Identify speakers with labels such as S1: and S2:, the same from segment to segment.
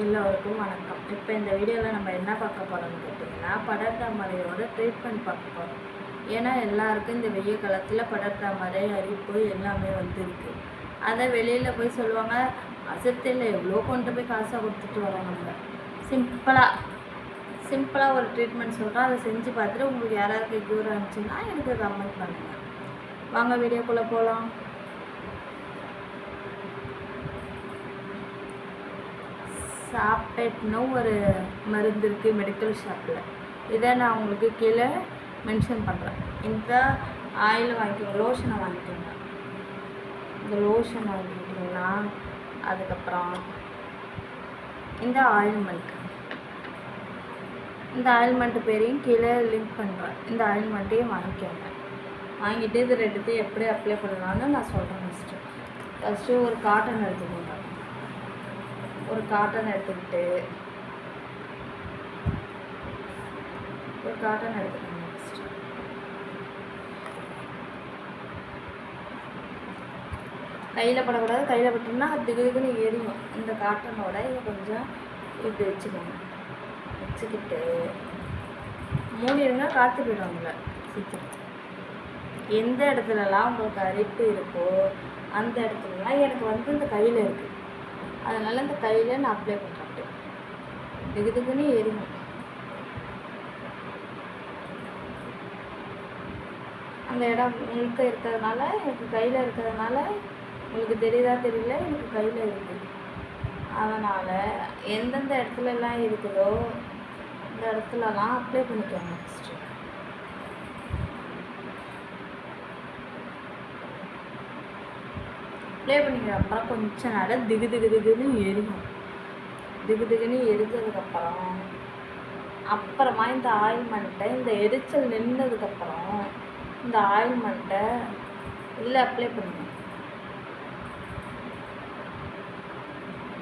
S1: எல்லோருக்கும் வணக்கம். இப்போ இந்த வீடியோவில் நம்ம என்ன பார்க்க போகிறோம்னு கேட்டிங்கன்னா படர்தாமரையோட ட்ரீட்மெண்ட் பார்க்க போகிறோம் ஏன்னா எல்லாருக்கும் இந்த வெய்ய காலத்தில் படர்தாமரை அரிப்பு எல்லாமே வந்துருக்கு. அதை வெளியில் போய் சொல்லுவாங்க அசத்தில் எவ்வளோ கொண்டு போய் காசை கொடுத்துட்டு வரோம் நம்ம. சிம்பிளாக சிம்பிளாக ஒரு ட்ரீட்மெண்ட் சொல்கிறோம் அதை செஞ்சு பார்த்துட்டு உங்களுக்கு யாராருக்கு க்யூர் இருந்துச்சுன்னா எனக்கு கமெண்ட் பண்ணுங்கள் வாங்க வீடியோக்குள்ளே போகலாம் சாப்பெட்னு ஒரு மருந்து இருக்குது மெடிக்கல் ஷாப்பில் இதை நான் உங்களுக்கு கீழே மென்ஷன் பண்ணுறேன் இந்த ஆயில் வாங்கிக்கோங்க லோஷனை வாங்கிக்கோங்க. இந்த லோஷன் வாங்கிக்கிட்டிங்கன்னா அதுக்கப்புறம் இந்த ஆயில்மெண்ட் இந்த ஆயில்மெண்ட் பேரையும் கீழே லிங்க் பண்ணுறேன் இந்த ஆயில்மெண்ட்டையும் வாங்கிக்கோங்க. வாங்கிட்டு இது ரெண்டுத்தையும் எப்படி அப்ளை பண்ணலான்னு நான் சொல்கிறேன் ஃபஸ்ட்டு ஃபஸ்ட்டு ஒரு காட்டன் எடுத்துக்கோங்க. ஒரு காட்டன் எடுத்துக்கிட்டு ஒரு காட்டன் எடுத்துக்கோங்க கையில் படக்கூடாது. கையில் பட்டோம்னா அது திகுதுக்குன்னு எரியும். இந்த காட்டனோட இதை கொஞ்சம் இப்படி வச்சுக்கோங்க. வச்சுக்கிட்டு மூடிடுங்க காற்று போயிடுவாங்க சீக்கிரம். எந்த இடத்துலலாம் உங்களுக்கு அரிப்பு இருக்கோ அந்த இடத்துலலாம் எனக்கு வந்து இந்த கையில் இருக்குது அதனால் இந்த கையில் நான் அப்ளை பண்ணுறேன் திகு திகுன்னு எரியும் அந்த இடம் முழுக்க இருக்கிறதுனால எனக்கு கையில் இருக்கிறதுனால உங்களுக்கு தெரியுதா தெரியல எனக்கு கையில் இருக்குது அதனால் எந்தெந்த இடத்துலலாம் இருக்குதோ இந்த இடத்துலலாம் அப்ளை பண்ணிக்கோங்க ஃபஸ்ட்டு அப்ளை பண்ணிக்கிறப்பறம் கொஞ்ச நேரம் திகு திகு திகுன்னு எரியும். திகு திகுன்னு எரிஞ்சதுக்கப்புறம் அப்புறமா இந்த ஆயில்மெண்ட்டை இந்த எரிச்சல் நின்றதுக்கப்புறம் இந்த ஆயில்மெண்ட்டை இல்லை அப்ளை பண்ணுங்க.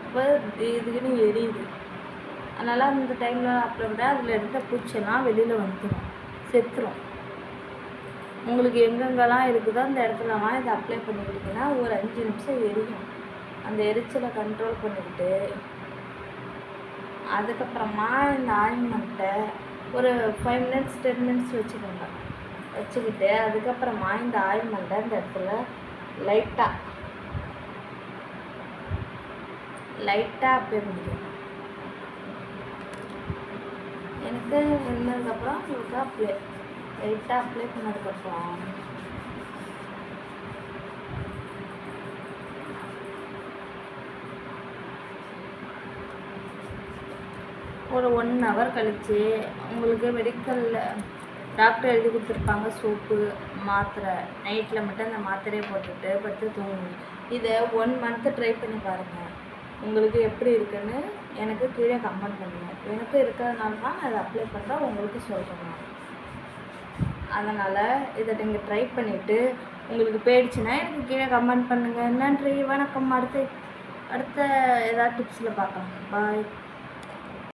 S1: இப்போ இதுக்குன்னு எரியுது. அதனால் அந்த டைமில் அப்ளை பண்ணால் அதில் இருந்த பூச்செல்லாம் வெளியில் வந்துடும் செத்துரும். உங்களுக்கு எங்கெங்கெல்லாம் இருக்குதோ அந்த இடத்துலலாம் இதை அப்ளை பண்ணிக்கிட்டிங்கன்னா ஒரு அஞ்சு நிமிஷம் எரியும். அந்த எரிச்சலை கண்ட்ரோல் பண்ணிக்கிட்டு அதுக்கப்புறமா இந்த ஆயின்மெண்ட்டை ஒரு ஃபைவ் மினிட்ஸ் டென் மினிட்ஸ் வச்சுக்கோங்க. வச்சுக்கிட்டு அதுக்கப்புறமா இந்த ஆயின்மெண்ட்டை அந்த இடத்துல லைட்டாக லைட்டாக அப்ளை பண்ணிக்கோங்க. எனக்கு வந்ததுக்கப்புறம் உங்களுக்கு அப்ளை லைட்டாக அப்ளை பண்ணதுக்கப்புறம் ஒரு ஒன் ஹவர் கழித்து உங்களுக்கு மெடிக்கலில் டாக்டர் எழுதி கொடுத்துருப்பாங்க சோப்பு மாத்திரை. நைட்டில் மட்டும் அந்த மாத்திரையை போட்டுட்டு படுத்து தூங்கணும். இதை ஒன் மந்த்து ட்ரை பண்ணி பாருங்கள் உங்களுக்கு எப்படி இருக்குன்னு எனக்கு கீழே கமெண்ட் பண்ணுங்கள் எனக்கு இருக்கிறதுனால தான் நான் அதை அப்ளை பண்ணுறேன் உங்களுக்கு சொல்கிறேன் அதனால் இதை நீங்கள் ட்ரை பண்ணிவிட்டு உங்களுக்கு போயிடுச்சுன்னா எனக்கு கீழே கமெண்ட் பண்ணுங்கள் நன்றி வணக்கம். அடுத்த அடுத்த ஏதாவது டிப்ஸில் பார்க்கலாம். பாய்